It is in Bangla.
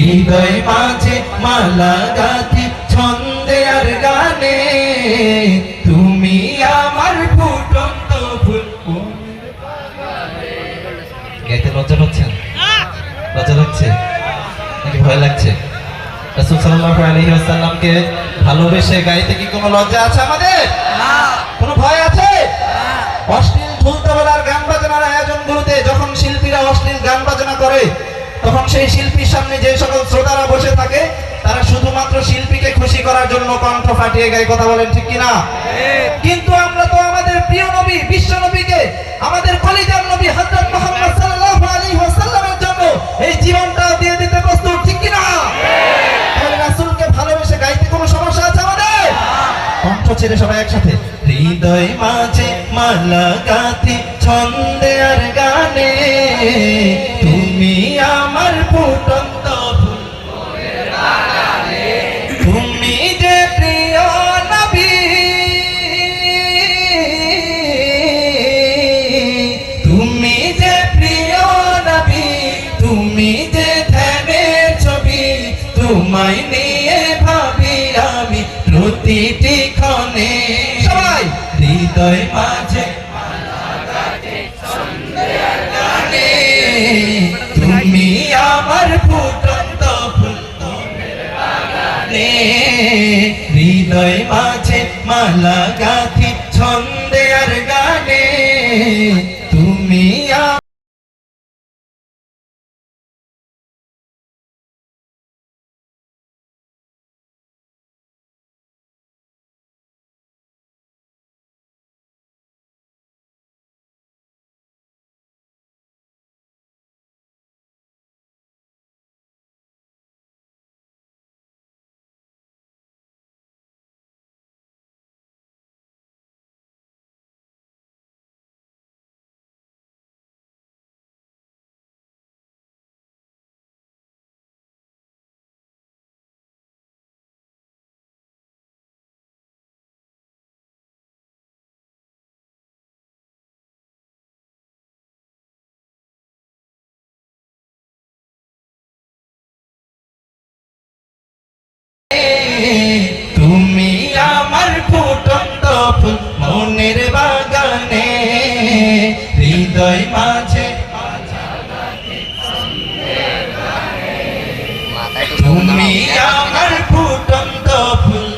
হৃদয় মাঝে মালা গাথি ছন্দে আর গানে। তুমি আমার ফুটন্ত ফুল। গাইতে লজ্জা পাচ্ছেন লজ্জা লাগছে? নাকি ভয় লাগছে? রাসূল সাল্লাল্লাহু আলাইহি ওয়াসাল্লামকে ভালোবেসে গাইতে কি কোনো লজ্জা আছে আমাদের? কোনো ভয় আছে? অশ্লীল ঢোলতবলার গান বাজনার আয়োজনগুলোতে যখন শিল্পীরা অশ্লীল গান বাজনা করে তখন সেই শিল্পীর সামনে যে সকল শ্রোতারা বসে থাকে, তারা শুধুমাত্র শিল্পীকে খুশি করার জন্য কণ্ঠ ফাটিয়ে গায়ে কথা বলেন, ঠিক কিনা? কিন্তু আমরা তো আমাদের প্রিয় নবী, বিশ্ব নবীকে, আমাদের কলিজার নবী হযরত মুহাম্মদ সাল্লাল্লাহু আলাইহি ওয়াসাল্লামের জন্য এই জীবনটা দিয়ে দিতে প্রস্তুত, ঠিক কিনা? তাহলে রাসূলকে ভালোবেসে গাইতে কোনো সমস্যা আছে আমাদের? কণ্ঠ ছেড়ে সবাই একসাথে। হৃদয় মাঝে মালা গাথি ছন্দে আর গানে। নিয়ে ভাবি আমি প্রতিটি ক্ষণে সবাই! হৃদয় মাঝে তুমি আমার ফুটন্ত ফুলে হৃদয় মাঝে মালা গাথি ছন্দে আর গানে। তুমি বাজে তুমি আমার ফুটন্ত ফুল